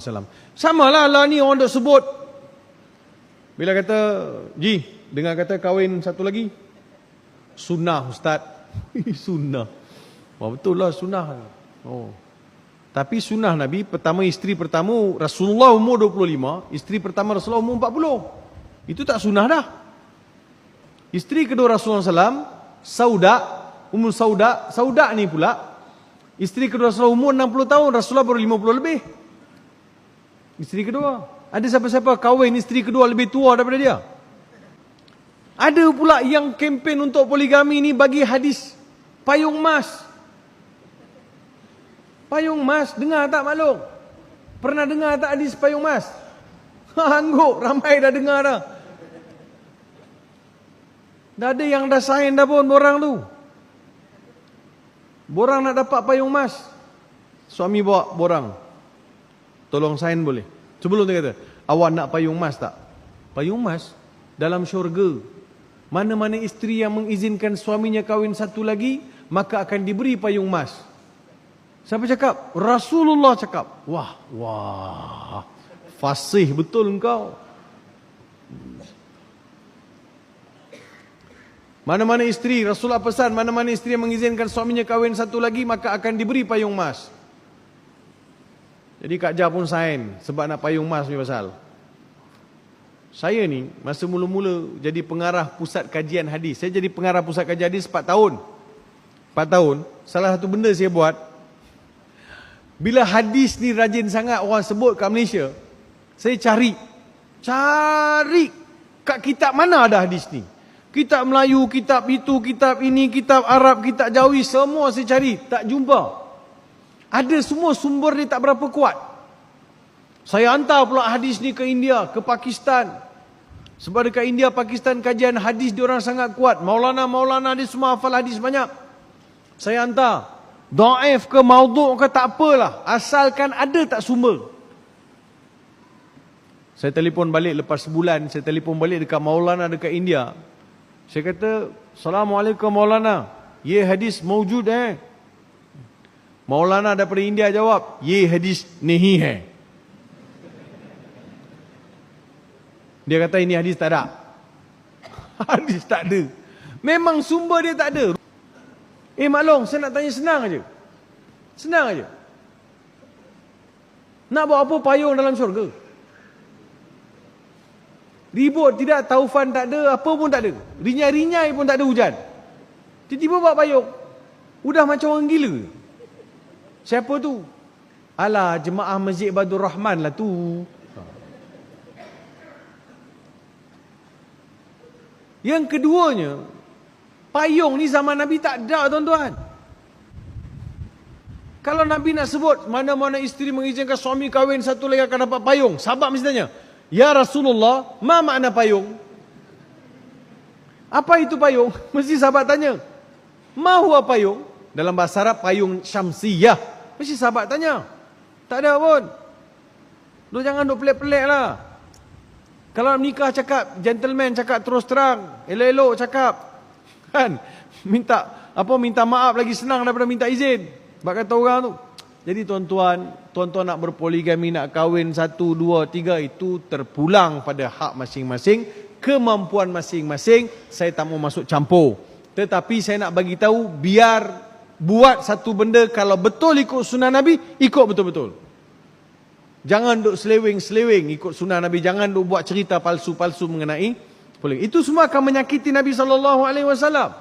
Salam. Sama lah lah ni orang duk sebut. Bila kata, Ji, dengar kata kahwin satu lagi. Sunnah Ustaz. sunnah. Wah betul lah sunnah. Oh. Tapi sunnah Nabi, pertama isteri pertama Rasulullah umur 25, isteri pertama Rasulullah umur 40. Itu tak sunnah dah. Isteri kedua Rasulullah SAW, Sauda, umur Sauda, Sauda ni pula, isteri kedua Rasulullah umur 60 tahun, Rasulullah baru 50 lebih. Isteri kedua. Ada siapa-siapa kahwin isteri kedua lebih tua daripada dia? Ada pula yang kempen untuk poligami ni bagi hadis payung mas. Payung mas, dengar tak maklum? Pernah dengar tak hadis payung mas? Ha, angguk, ramai dah dengar dah. Dah ada yang dah sign dah pun borang tu. Borang nak dapat payung mas. Suami bawa borang. Tolong sign boleh. Sebelum dia kata, awak nak payung mas tak? Payung mas dalam syurga. Mana-mana isteri yang mengizinkan suaminya kahwin satu lagi, maka akan diberi payung mas. Siapa cakap? Rasulullah cakap. Wah, wah. Fasih betul engkau. Mana-mana isteri, Rasulullah pesan, mana-mana isteri yang mengizinkan suaminya kahwin satu lagi, maka akan diberi payung mas. Jadi Kak Jah pun sign sebab nak payung mas ni pasal. Saya ni masa mula-mula jadi pengarah pusat kajian hadis. Saya jadi pengarah pusat kajian hadis 4 tahun. 4 tahun. Salah satu benda saya buat. Bila hadis ni rajin sangat orang sebut kat Malaysia. Saya cari. Cari. Kat kitab mana ada hadis ni. Kitab Melayu, kitab itu, kitab ini, kitab Arab, kitab Jawi. Semua saya cari. Tak jumpa. Ada semua sumber dia tak berapa kuat. Saya hantar pula hadis ni ke India, ke Pakistan. Sebab dekat India, Pakistan kajian hadis dia orang sangat kuat. Maulana-maulana dia semua hafal hadis banyak. Saya hantar. Da'if ke maudhu' ke tak apalah. Asalkan ada tak sumber. Saya telefon balik lepas sebulan. Saya telefon balik dekat maulana dekat India. Saya kata, Assalamualaikum maulana. Ye hadis mawjud eh. Maulana daripada India jawab, ye hadis nehi hai. Dia kata ini hadis tak ada. hadis tak ada. Memang sumber dia tak ada. Eh maklong, saya nak tanya senang aja. Senang aja. Nak buat apa payung dalam syurga? Ribut tidak, taufan tak ada, apa pun tak ada. Rinyai-rinyai pun tak ada hujan. Tiba-tiba buat payung. Udah macam orang gila. Siapa tu? Alah jemaah Masjid Badur Rahman lah tu. Yang keduanya, payung ni zaman Nabi tak ada tuan-tuan. Kalau Nabi nak sebut mana-mana isteri mengizinkan suami kahwin satu lagi akan dapat payung. Sahabat mesti tanya, Ya Rasulullah, ma makna payung? Apa itu payung? Mesti sahabat tanya. Ma huwa payung? Dalam bahasa Arab payung syamsiyah. Mesti sahabat tanya. Tak ada pun. Lu jangan duk pelik-pelik lah. Kalau nikah cakap, gentleman cakap terus terang. Elok-elok cakap. Kan? Minta apa minta maaf lagi senang daripada minta izin. Sebab kata orang tu. Jadi tuan-tuan, tuan-tuan nak berpoligami, nak kahwin satu, dua, tiga, itu terpulang pada hak masing-masing, kemampuan masing-masing, saya tak mau masuk campur. Tetapi saya nak bagi tahu biar buat satu benda kalau betul ikut sunnah Nabi, ikut betul-betul. Jangan duk selewing-selewing ikut sunnah Nabi, jangan duk buat cerita palsu-palsu mengenai. Itu semua akan menyakiti Nabi wasallam.